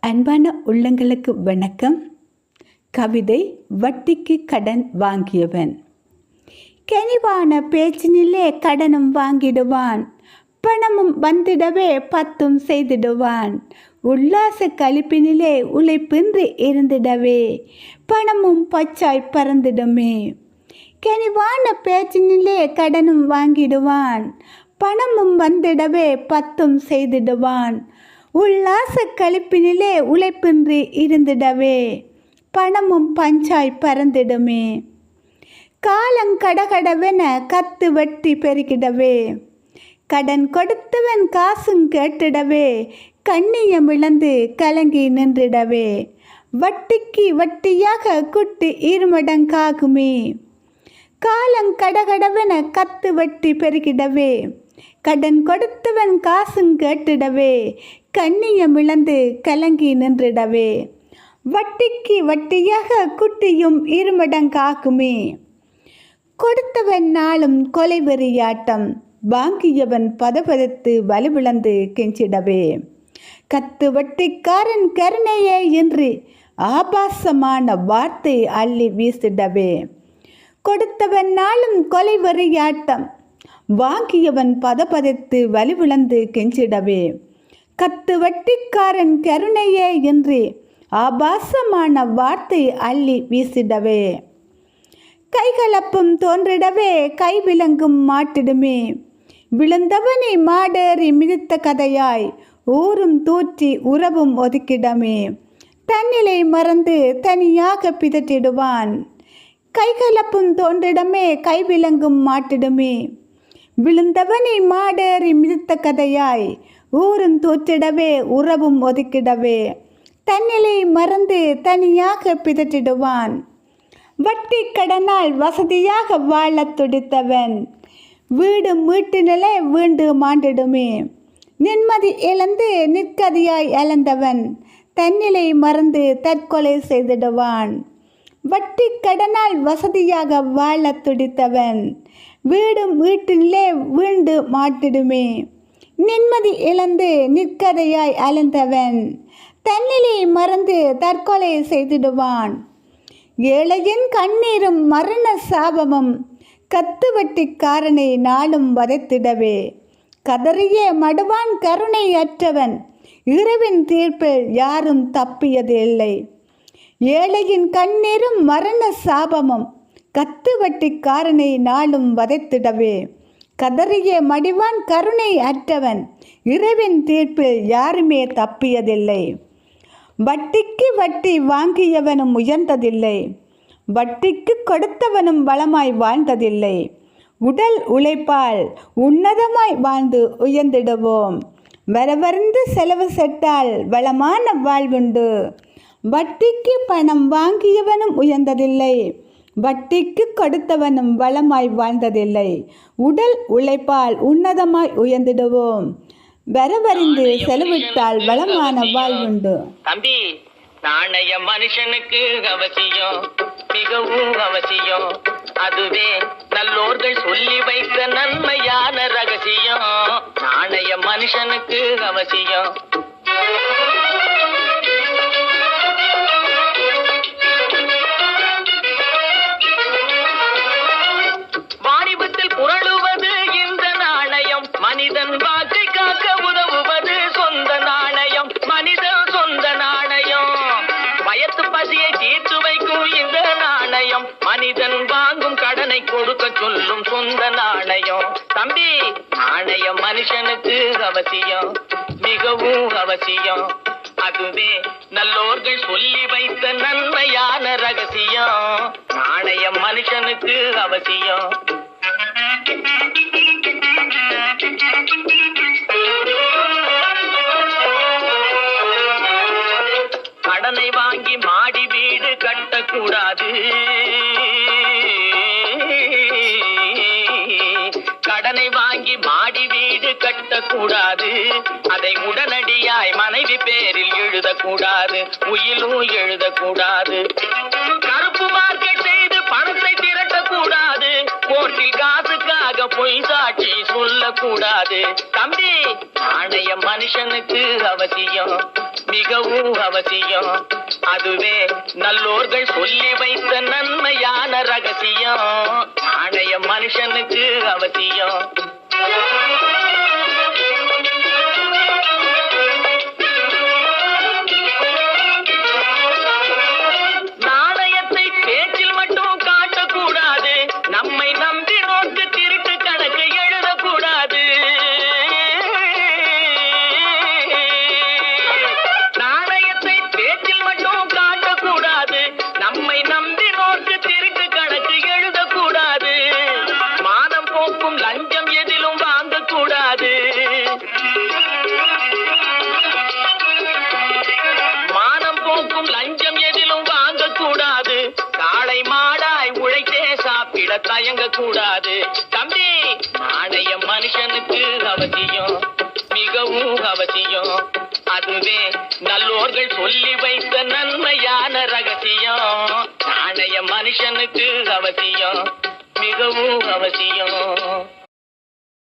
அன்பான உள்ளங்களுக்கு வணக்கம். கவிதை வட்டிக்கு கடன் வாங்கியவன். கனிவான பேச்சினிலே கடனும் வாங்கிடுவான். பணமும் வந்திடவே பத்தும் செய்திடுவான். உல்லாச கழிப்பினிலே உழைப்பின்றி இருந்திடவே பணமும் பச்சாய் பறந்திடுமே. கனிவான பேச்சினிலே கடனும் வாங்கிடுவான். பணமும் வந்திடவே பத்தும் செய்திடுவான். உல்லாச கழிப்பினிலே உழைப்பின்றி இருந்திடவே. பணமும் பஞ்சாய் பறந்திடுமே. காலங்கடகடவென கத்து வெட்டி பெருகிடவே. கடன் கொடுத்தவன் காசும் கேட்டிடவே. கண்ணியம் இழந்து கலங்கி நின்றிடவே. வட்டிக்கு வட்டியாக குட்டி இருமடங்காகுமே காலங்கடகடவென கத்து வெட்டி பெருகிடவே. கடன் கொடுத்தவன் காசும் கேட்டிடவே. கண்ணியம் இழந்து கலங்கி நின்றிடவே. வட்டிக்கு வட்டியாக குட்டியும் இருமடங்காகுமே கொடுத்தவன் நாளும் கொலை வெறியாட்டம். வாங்கியவன் பதபதத்து வலுவிழந்து கெஞ்சிடவே. கத்து வட்டிக்காரன் கருணையே என்று ஆபாசமான வார்த்தை அள்ளி வீசிடவே. கொடுத்தவன் நாளும் கொலை வெறியாட்டம். வாங்கியவன் பதபதத்து வலுவிழந்து கெஞ்சிடவே. கத்து வட்டிக்காரன் கருணையே என்று ஆபாசமான வார்த்தை அள்ளி வீசிடவே. கைகலப்பும் தோன்றிடவே கை விலங்கும் மாட்டிடுமே. விழுந்தவனை மாடேறி மிதித்த கதையாய் ஊரும் தூற்றி உறவும் ஒதுக்கிடமே. தன்னிலை மறந்து தனியாக பிதற்றிடுவான். கைகலப்பும் தோன்றிடமே கை விலங்கும் மாட்டிடுமே. விழுந்தவனை மாடேறி மிதித்த கதையாய் ஊரும் தோற்றிடவே உறவும் ஒதுக்கிடவே. தன்னிலை மறந்து தனியாக பிதற்றிடுவான். வட்டி கடனால் வசதியாக வாழ துடித்தவன். வீடு மீட்டு நிலை வீண்டு மாண்டிடுமே நிம்மதி இழந்து நிற்கதியாய் இழந்தவன் தன்னிலை மறந்து தற்கொலை செய்திடுவான். வட்டி கடனால் வசதியாக வாழ துடித்தவன். வீடும் வீட்டிலே வீண்டு மாட்டிடுமே நிம்மதி இழந்து நிற்கதையாய் அலைந்தவன். தன்னிலை மறந்து தற்கொலை செய்திடுவான். ஏழையின் கண்ணீரும் மரண சாபமும் கத்துவட்டிக்காரனை நாளும் வதைத்திடவே. கதறிய மடுவான் கருணை அற்றவன். இரவின் தீர்ப்பில் யாரும் தப்பியது இல்லை ஏழையின் கண்ணீரும் மரண சாபமும் கத்துவட்டிக்காரனை நாளும் வதைத்திடவே. கதறிய மடிவான் கருணை அற்றவன். இரவின் தீர்ப்பில் யாருமே தப்பியதில்லை. வட்டிக்கு வட்டி வாங்கியவனும் உயர்ந்ததில்லை. வட்டிக்கு கொடுத்தவனும் வளமாய் வாழ்ந்ததில்லை. உடல் உழைப்பால் உன்னதமாய் வாழ்ந்து உயர்ந்திடுவோம். வரவருந்து செலவு செட்டால் வளமான வாழ்வுண்டு. வட்டிக்கு பணம் வாங்கியவனும் உயர்ந்ததில்லை. வட்டிக்கு கொடுத்தவனும் வளமாய் வாழ்ந்ததில்லை. உடல் உழைப்பால் உன்னதமாய் உயர்ந்திடுவோம். வரவறிந்து செலவிட்டால் வளமான வாழ்வுண்டு. தம்பி நாணய மனுஷனுக்கு அவசியம். மிகவும் அவசியம். அதுவே நல்லோர்கள் சொல்லி வைத்த நன்மையான ரகசியம். நாணய மனுஷனுக்கு அவசியம். பசியை தீர்த்து வைக்கும் இந்த நாணயம். மனிதன் வாங்கும் கடனை கொடுக்க சொல்லும் சொந்த நாணயம். தம்பி நாணயம் மனுஷனுக்கு அவசியம் மிகவும் அவசியம். அதுவே நல்லோர்கள் சொல்லி வைத்த நன்மையான ரகசியம். நாணயம் மனுஷனுக்கு அவசியம். கடனை வாங்கி மாடி வீடு கட்டக்கூடாது. அதை உடனடியாய் மனைவி பேரில் எழுதக்கூடாது. உயிலும் எழுதக்கூடாது. கருப்பு மார்க்கெட் செய்து பணத்தை திரட்டக்கூடாது. கோர்ட்டில் காசுக்காக பொய் சாட்சி சொல்லக்கூடாது. தம்பி நாணயம் மனுஷனுக்கு அவசியம் மிகவும் மிகவும் அவசியம். அதுவே நல்லோர்கள் சொல்லி வைத்த நன்மையான ரகசியம். நாணய மனுஷனுக்கு அவசியம். தயங்க கூடாது. தம்பி நாணயம் மனுஷனுக்கு அவசியம் மிகவும் அவசியம். அதுவே நல்லோர்கள் சொல்லி வைத்த நன்மையான ரகசியம். நாணயம் மனுஷனுக்கு அவசியம் மிகவும் அவசியம்.